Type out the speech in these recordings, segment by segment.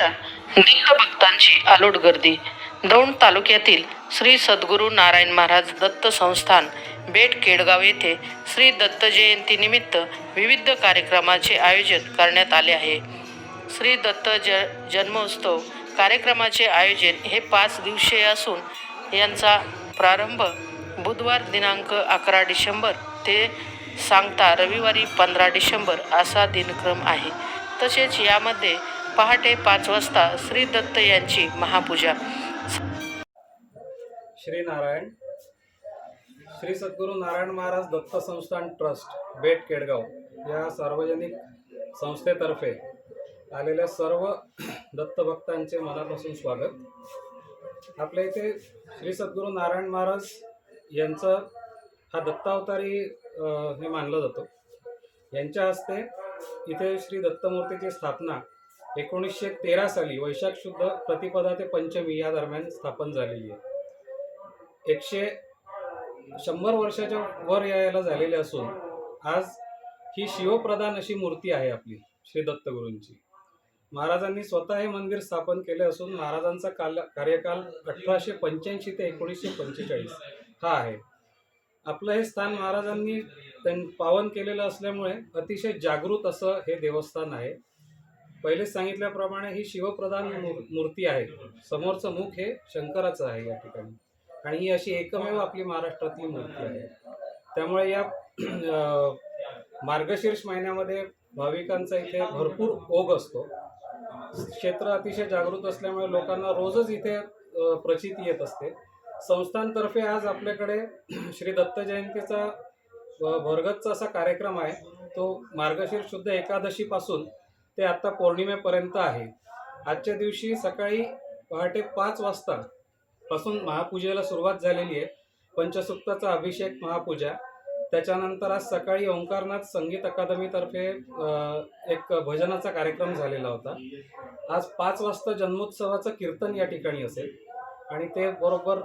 पायपट्टा दीर्घ भक्तांची आलोट गर्दी. दौंड तालुक्यातील श्री सद्गुरू नारायण महाराज दत्त संस्थान बेट केडगाव येथे श्री दत्त जयंतीनिमित्त विविध कार्यक्रमाचे आयोजन करण्यात आले आहे. श्री दत्त ज जन्मोत्सव कार्यक्रमाचे आयोजन हे पाच दिवसीय असून यांचा प्रारंभ बुधवार दिनांक अकरा डिसेंबर ते सांगता रविवारी पंधरा डिसेंबर असा दिनक्रम आहे. तसेच यामध्ये पहाटे पाच वाजता श्री दत्त यांची महापूजा. श्री नारायण श्री सद्गुरू नारायण महाराज दत्त संस्थान ट्रस्ट बेट केडगाव या सार्वजनिक संस्थेतर्फे आलेल्या सर्व दत्तभक्तांचे मनापासून स्वागत. आपल्या इथे श्री सद्गुरू नारायण महाराज यांचं हा दत्तावतारी हे मानलं जातो. यांच्या हस्ते इथे श्री दत्तमूर्तीची स्थापना एकोणीसशे तेरा साली वैशाख शुद्ध प्रतिपदा ते पंचमी या दरम्यान स्थापन झालेली आहे. एकशे शंभर वर्षाच्या वर यायला झालेले असून आज ही शिवप्रधान अशी मूर्ती आहे आपली श्री दत्तगुरूंची. महाराजांनी स्वतः हे मंदिर स्थापन केले असून महाराजांचा काल कार्यकाल अठराशे पंच्याऐंशी ते एकोणीसशे पंचेचाळीस हा आहे. आपलं हे स्थान महाराजांनी पावन केलेलं असल्यामुळे अतिशय जागृत असं हे देवस्थान आहे. पहिलेच सांगितल्याप्रमाणे ही शिवप्रधान मूर्ती आहे. समोरचं मुख हे शंकराचं आहे या ठिकाणी. आणि ही अशी एकमेव आपली महाराष्ट्रातली मूर्ती आहे. त्यामुळे या मार्गशीर्ष महिन्यामध्ये भाविकांचा इथे भरपूर ओघ असतो. क्षेत्र अतिशय जागृत असल्यामुळे लोकांना रोजच इथे प्रचिती येत असते. संस्थांतर्फे आज आपल्याकडे श्री दत्त जयंतीचा भरगतचा असा कार्यक्रम आहे. तो मार्गशीर्ष शुद्ध एकादशीपासून ते आत्ता पौर्णिमेपर्यंत आहे. आजच्या दिवशी सकाळी पहाटे पाच वाजता पासून महापूजेला सुरुवात झालेली आहे. पंचसुक्ताचा अभिषेक महापूजा. त्याच्यानंतर आज सकाळी ओंकारनाथ संगीत अकादमीतर्फे एक भजनाचा कार्यक्रम झालेला होता. आज पाच वाजता जन्मोत्सवाचं कीर्तन या ठिकाणी असेल. आणि ते बरोबर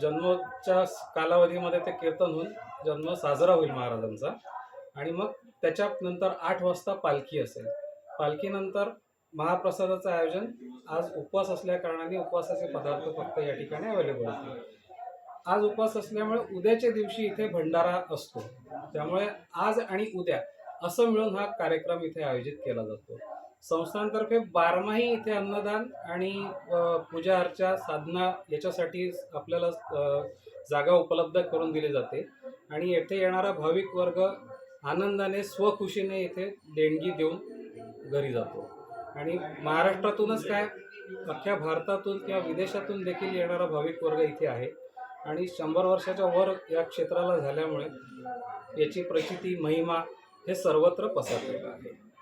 जन्मोच्या कालावधीमध्ये ते कीर्तन होऊन जन्म साजरा होईल महाराजांचा. आणि मग त्याच्यानंतर आठ वाजता पालखी असेल. पालखीनंतर महाप्रसादाचं आयोजन आज उपवास असल्या कारणाने उपवासाचे पदार्थ फक्त या ठिकाणी अवेलेबल असतात आज उपवास असल्यामुळे उद्याच्या दिवशी इथे भंडारा असतो. त्यामुळे आज आणि उद्या असं मिळून हा कार्यक्रम इथे आयोजित केला जातो. संस्थांतर्फे बारमाही इथे अन्नदान आणि पूजा अर्चा साधना याच्यासाठी आपल्याला जागा उपलब्ध करून दिली जाते. आणि येथे येणारा भाविक वर्ग आनंदाने स्वखुशीने इथे देणगी देऊन घरी जातो. आणि महाराष्ट्रातूनच काय अख्ख्या भारतातून किंवा विदेशातून देखील येणारा भाविक वर्ग इथे आहे. आणि शंभर वर्षाच्या वर या क्षेत्राला झाल्यामुळे याची प्रचिती महिमा हे सर्वत्र पसरलेलं आहे.